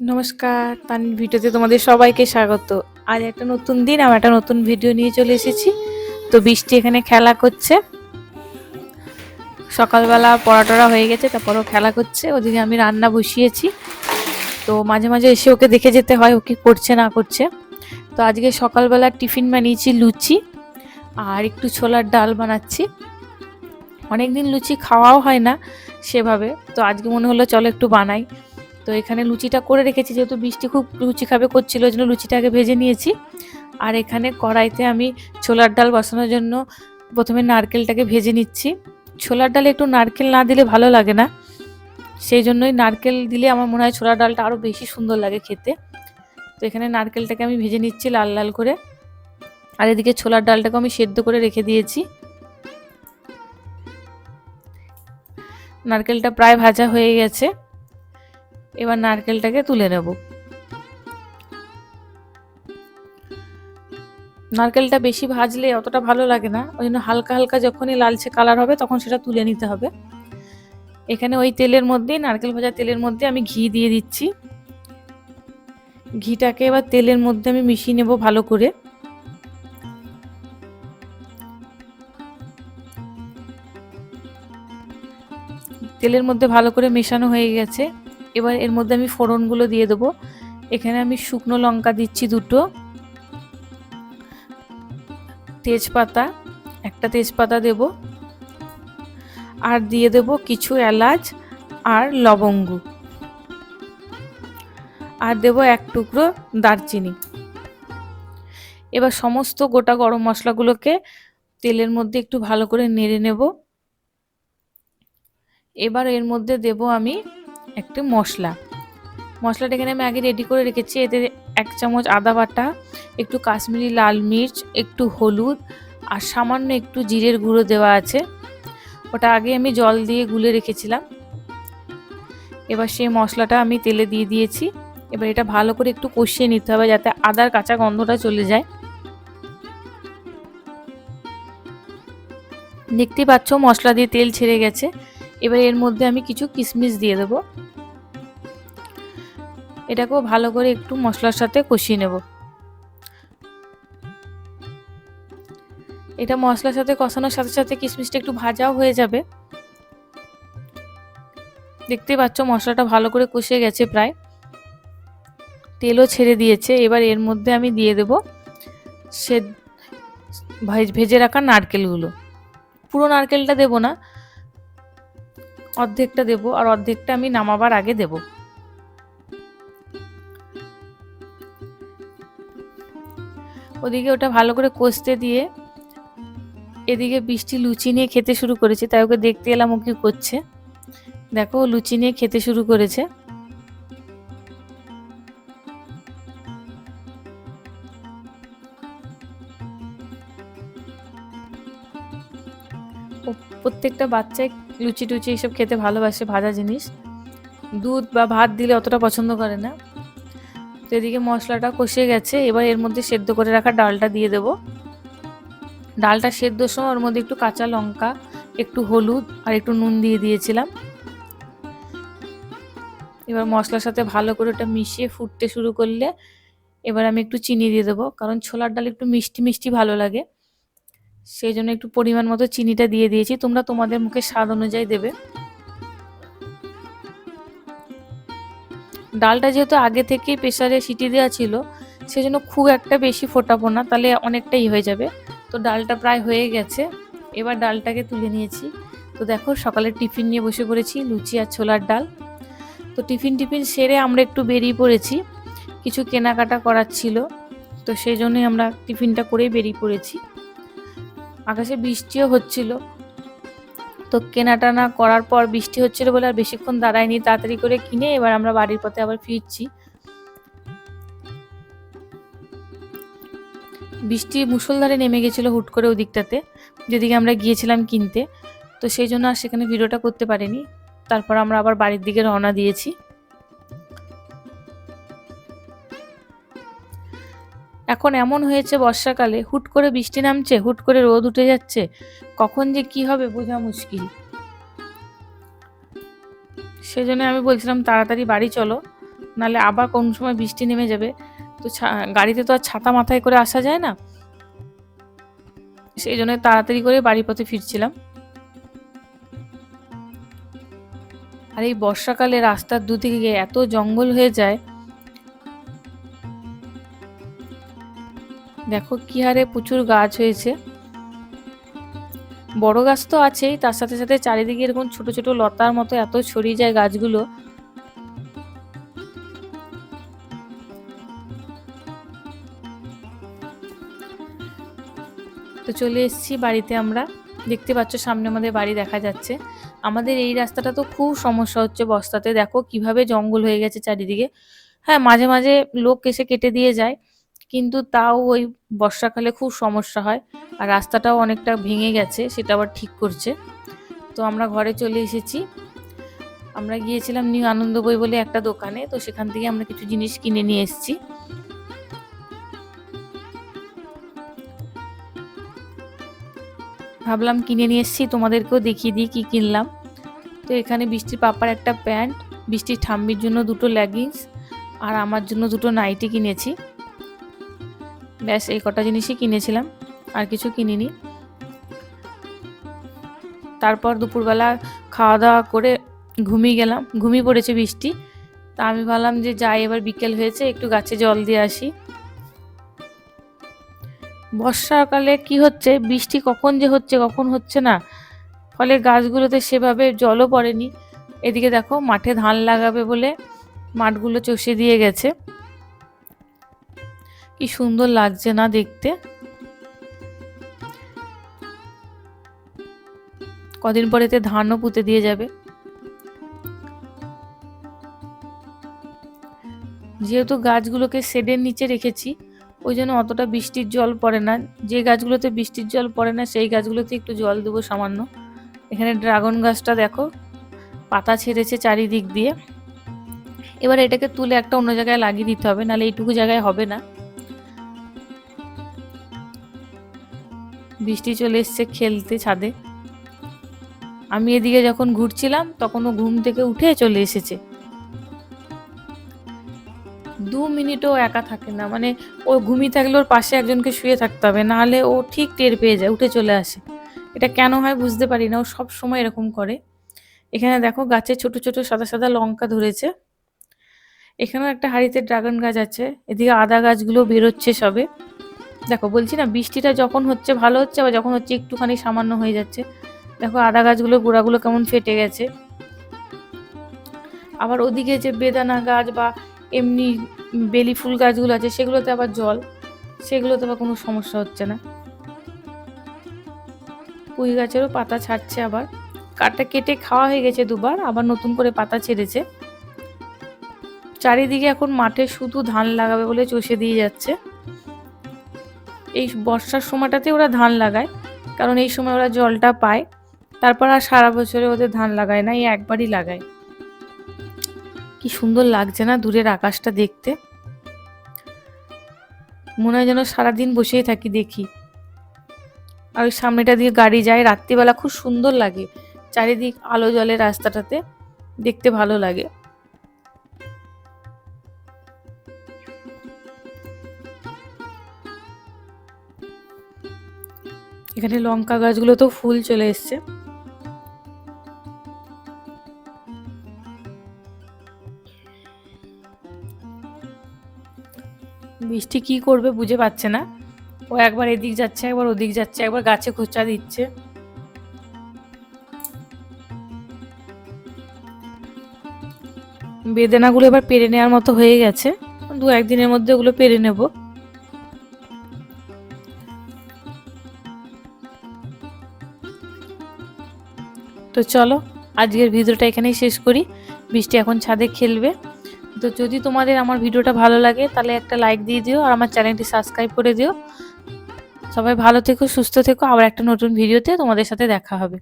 নমস্কার তানির ভিডিওতে তোমাদের সবাইকে স্বাগত। আজ একটা নতুন দিন আমি একটা নতুন ভিডিও নিয়ে চলে এসেছি। তো বৃষ্টি এখানে খেলা করছে। সকালবেলা পড়াটরা হয়ে গেছে, তারপরও খেলা করছে। ওদিকে আমি রান্না বসিয়েছি। তো মাঝে মাঝে এসে ওকে দেখে যেতে হয়, ও কি করছে, না করছে। তো আজকে সকালবেলা টিফিন বানিয়েছি লুচি আর একটু ছোলার ডাল বানাচ্ছি। অনেকদিন লুচি খাওয়াও হয় না সেভাবে। তো আজকে মনে হলো, চলো একটু বানাই। তো এখানে লুচিটা করে রেখেছি, যেহেতু বৃষ্টি খুব লুচি খাবে করছিল ওই জন্য লুচিটাকে ভেজে নিয়েছি। আর এখানে কড়াইতে আমি ছোলার ডাল বসানোর জন্য প্রথমে নারকেলটাকে ভেজে নিচ্ছি। ছোলার ডালে একটু নারকেল না দিলে ভালো লাগে না। সেই জন্যই নারকেল দিলে আমার মনে হয় ছোলার ডালটা আরও বেশি সুন্দর লাগে খেতে। তো এখানে নারকেলটাকে আমি ভেজে নিচ্ছি লাল লাল করে। আর এদিকে ছোলার ডালটাকে আমি সেদ্ধ করে রেখে দিয়েছি। নারকেলটা প্রায় ভাজা হয়ে গেছে। এবার নারকেলটাকে তুলে নেব। নারকেলটা বেশি ভাজলে অতটা ভালো লাগে না, ওই জন্য হালকা হালকা যখনই লালচে কালার হবে তখন সেটা তুলে নিতে হবে। এখানে ওই তেলের মধ্যেই, নারকেল ভাজা তেলের মধ্যে আমি ঘি দিয়ে দিচ্ছি। ঘিটাকে এবার তেলের মধ্যে আমি মিশিয়ে নেব ভালো করে। তেলের মধ্যে ভালো করে মেশানো হয়ে গেছে। এবার এর মধ্যে আমি ফোড়নগুলো দিয়ে দেবো। এখানে আমি শুকনো লঙ্কা দিচ্ছি দুটো। তেজপাতা, একটা তেজপাতা দেব। আর দিয়ে দেব কিছু এলাচ আর লবঙ্গ। আর দেব এক টুকরো দারচিনি। এবার সমস্ত গোটা গরম মশলাগুলোকে তেলের মধ্যে একটু ভালো করে নেড়ে নেব। এবার এর মধ্যে দেব আমি একটি মশলা। মশলাটা এখানে আমি আগে রেডি করে রেখেছি। এতে এক চামচ আদা বাটা, একটু কাশ্মীরি লাল মির্চ, একটু হলুদ আর সামান্য একটু জিরের গুঁড়ো দেওয়া আছে। ওটা আগে আমি জল দিয়ে গুলে রেখেছিলাম। এবার সেই মশলাটা আমি তেলে দিয়ে দিয়েছি। এবার এটা ভালো করে একটু কষিয়ে নিতে হবে যাতে আদার কাঁচা গন্ধটা চলে যায়। দেখতেই পাচ্ছ মশলা দিয়ে তেল ছেড়ে গেছে। এবার এর মধ্যে আমি কিছু কিশমিশ দিয়ে দেবো। এটাকেও ভালো করে একটু মশলার সাথে কষিয়ে নেব। এটা মশলার সাথে কষানোর সাথে সাথে কিশমিশটা একটু ভাজাও হয়ে যাবে। দেখতেই পাচ্ছ মশলাটা ভালো করে কষে গেছে প্রায়। তেলও ছেড়ে দিয়েছে। এবার এর মধ্যে আমি দিয়ে দেব সে ভেজে রাখা নারকেলগুলো। পুরো নারকেলটা দেব না। অর্ধেকটা দেব আর অর্ধেকটা আমি নামাবার আগে দেব। ওদিকে ওটা ভালো করে কষতে দিয়ে এদিকে বৃষ্টি লুচি নিয়ে খেতে শুরু করেছে, তাই ওকে দেখতে এলাম ও কি করছে। দেখো লুচি নিয়ে খেতে শুরু করেছে। প্রত্যেকটা বাচ্চাই লুচি টুচি এইসব খেতে ভালোবাসে ভাজা জিনিস। দুধ বা ভাত দিলে অতটা পছন্দ করে না। তো এদিকে মশলাটা কষে গেছে, এবার এর মধ্যে সেদ্ধ করে রাখা ডালটা দিয়ে দেব। ডালটা সেদ্ধর সময় ওর মধ্যে একটু কাঁচা লঙ্কা, একটু হলুদ আর একটু নুন দিয়ে দিয়েছিলাম। এবার মশলার সাথে ভালো করে ওটা মিশিয়ে ফুটতে শুরু করলে এবার আমি একটু চিনি দিয়ে দেবো, কারণ ছোলার ডাল একটু মিষ্টি মিষ্টি ভালো লাগে। সেই জন্য একটু পরিমাণ মতো চিনিটা দিয়ে দিয়েছি। তোমরা তোমাদের মুখে স্বাদ অনুযায়ী দেবে। ডালটা যেহেতু আগে থেকেই প্রেসারে সিটি দেওয়া ছিল, সেজন্য খুব একটা বেশি ফোটাবো না, তাহলে অনেকটাই হয়ে যাবে। তো ডালটা প্রায় হয়ে গেছে। এবার ডালটাকে তুলে নিয়েছি। তো দেখো, সকালে টিফিন নিয়ে বসে পড়েছি, লুচি আর ছোলার ডাল। তো টিফিন টিফিন সেরে আমরা একটু বেরিয়ে পড়েছি। কিছু কেনাকাটা করার ছিল। তো সেই জন্যই আমরা টিফিনটা করেই বেরিয়ে পড়েছি। আকাশে বৃষ্টিও হচ্ছিল। তো কেনাটানা করার পর বৃষ্টি হচ্ছিল বলে আর বেশিক্ষণ দাঁড়ায়নি, তাড়াতাড়ি করে কিনে এবার আমরা বাড়ির পথে আবার ফিরছি। বৃষ্টি মুসলধারে নেমে গেছিল হুট করে ওদিকটাতে, যেদিকে আমরা গিয়েছিলাম কিনতে। তো সেই জন্য আর সেখানে ভিডিওটা করতে পারিনি। তারপর আমরা আবার বাড়ির দিকে রওনা দিয়েছি। এখন এমন হয়েছে বর্ষাকালে, হুট করে বৃষ্টি নামছে, হুট করে রোদ উঠে যাচ্ছে, কখন যে কি হবে বোঝা মুশকিল। সেজন্য আমি বলছিলাম, তাড়াতাড়ি বাড়ি চলো নালে আবার কোন সময় বৃষ্টি নেমে যাবে। তো গাড়িতে তো আর ছাতা মাথায় করে আসা যায় না। সেই জন্য তাড়াতাড়ি করে বাড়ির পথে ফিরছিলাম। আর এই বর্ষাকালে রাস্তার দুদিকে এত জঙ্গল হয়ে যায় দেখো কি হারে প্রচুর গাছ হয়েছে। বড় গাছ তো আছেই, তার সাথে সাথে চারিদিকে এরকম ছোট ছোট লতার মতো এত ছড়িয়ে যায় গাছগুলো। তো চলে এসেছি বাড়িতে আমরা। দেখতে পাচ্ছ সামনে আমাদের বাড়ি দেখা যাচ্ছে। আমাদের এই রাস্তাটা তো খুব সমস্যা হচ্ছে বস্তাতে। দেখো কীভাবে জঙ্গল হয়ে গেছে চারিদিকে। হ্যাঁ মাঝে মাঝে লোক এসে কেটে দিয়ে যায়। কিন্তু তাও ওই বর্ষাকালে খুব সমস্যা হয় আর রাস্তাটাও অনেকটা ভেঙে গেছে, সেটা আবার ঠিক করছে। তো আমরা ঘরে চলে এসেছি। আমরা গিয়েছিলাম নিউ আনন্দ বই বলে একটা দোকানে, তো সেখান থেকে আমরা কিছু জিনিস কিনে নিয়ে এসেছি। ভাবলাম কিনে নিয়ে এসেছি, তোমাদেরকেও দেখিয়ে দিই কি কিনলাম। তো এখানে বৃষ্টির পাপার একটা প্যান্ট, বৃষ্টির ঠাম্মির জন্য দুটো লেগিংস আর আমার জন্য দুটো নাইটি কিনেছি। ব্যাস, এই কটা জিনিসই কিনেছিলাম, আর কিছু কিনিনি। তারপর দুপুরবেলা খাওয়া দাওয়া করে ঘুমিয়ে গেলাম। ঘুমিয়ে পড়েছে বৃষ্টি। তা আমি ভাবলাম যে যাই, এবার বিকেল হয়েছে, একটু গাছে জল দিয়ে আসি। বর্ষাকালে কি হচ্ছে? বৃষ্টি কখন যে হচ্ছে, কখন হচ্ছে না? ফলে গাছগুলোতে সেভাবে জলও পড়েনি। এদিকে দেখো, মাঠে ধান লাগাবে বলে মাঠগুলো চষে দিয়ে গেছে। কি সুন্দর লাগছে না দেখতে? কদিন পরে এতে ধানও পুঁতে দিয়ে যাবে। যেহেতু গাছগুলোকে শেডের নিচে রেখেছি, ওই জন্য অতটা বৃষ্টির জল পড়ে না। যে গাছগুলোতে বৃষ্টির জল পড়ে না, সেই গাছগুলোতে একটু জল দেবো সামান্য। এখানে ড্রাগন গাছটা দেখো, পাতা ছেড়েছে চারিদিক দিয়ে। এবার এটাকে তুলে একটা অন্য জায়গায় লাগিয়ে দিতে হবে, নাহলে এইটুকু জায়গায় হবে না। বৃষ্টি চলে এসছে খেলতে ছাদে। আমি এদিকে যখন ঘুরছিলাম, তখন ও ঘুম থেকে উঠে চলে এসেছে। দু মিনিটও একা থাকে না মানে ও ঘুমিয়ে থাকলে ওর পাশে একজনকে শুয়ে থাকতে হবে, নাহলে ও ঠিক টের পেয়ে যায়, উঠে চলে আসে। এটা কেন হয় বুঝতে পারি না, ও সব সময় এরকম করে। এখানে দেখো গাছে ছোট ছোট সাদা সাদা লঙ্কা ধরেছে। এখানেও একটা হাড়িতে ড্রাগন গাছ আছে, এদিকে আদা গাছগুলো বেরোচ্ছে সবে। দেখো, বলছি না, বৃষ্টিটা যখন হচ্ছে ভালো হচ্ছে, আবার যখন হচ্ছে একটুখানি সামান্য হয়ে যাচ্ছে। দেখো, আদা গাছগুলো, গোড়াগুলো কেমন ফেটে গেছে। আবার ওদিকে যে বেদানা গাছ বা এমনি বেলি ফুল গাছগুলো আছে, সেগুলোতে আবার জল। সেগুলোতে আবার কোনো সমস্যা হচ্ছে না। পুঁই গাছেরও পাতা ছাড়ছে আবার। কাঠটা কেটে খাওয়া হয়ে গেছে দুবার, আবার নতুন করে পাতা ছেড়েছে। চারিদিকে এখন মাঠে শুধু ধান লাগাবে বলে চষে দিয়ে যাচ্ছে। এই বর্ষার সময়টাতে ওরা ধান লাগায়। কারণ এই সময় ওরা জলটা পায়। তারপর আর সারা বছরে ওদের ধান লাগায় না, এই একবারই লাগায়। কি সুন্দর লাগছে না দূরের আকাশটা দেখতে। মনে হয় যেন সারাদিন বসেই থাকি, দেখি। আর ওই সামনেটা দিয়ে গাড়ি যায়, রাত্রিবেলা খুব সুন্দর লাগে। চারিদিক আলো জলে রাস্তাটাতে দেখতে ভালো লাগে। এখানে লঙ্কা গাছগুলো তো ফুল চলে এসছে। বৃষ্টি কি করবে বুঝে পাচ্ছে না। ও একবার এদিক যাচ্ছে, একবার ওদিক যাচ্ছে, একবার গাছে খোঁচা দিচ্ছে। বেদেনাগুলো এবার পেরে নেওয়ার মতো হয়ে গেছে। দু একদিনের মধ্যে ওগুলো পেরে নেব। তো চলো, আজকের ভিডিওটা এখানেই শেষ করি। বৃষ্টি এখন ছাদে খেলবে। তো যদি তোমাদের আমার ভিডিওটা ভালো লাগে, তাহলে একটা লাইক দিয়ে দিও আর আমার চ্যানেলটি সাবস্ক্রাইব করে দিও। সবাই ভালো থেকো, সুস্থ থেকো। আবার একটা নতুন ভিডিওতে তোমাদের সাথে দেখা হবে।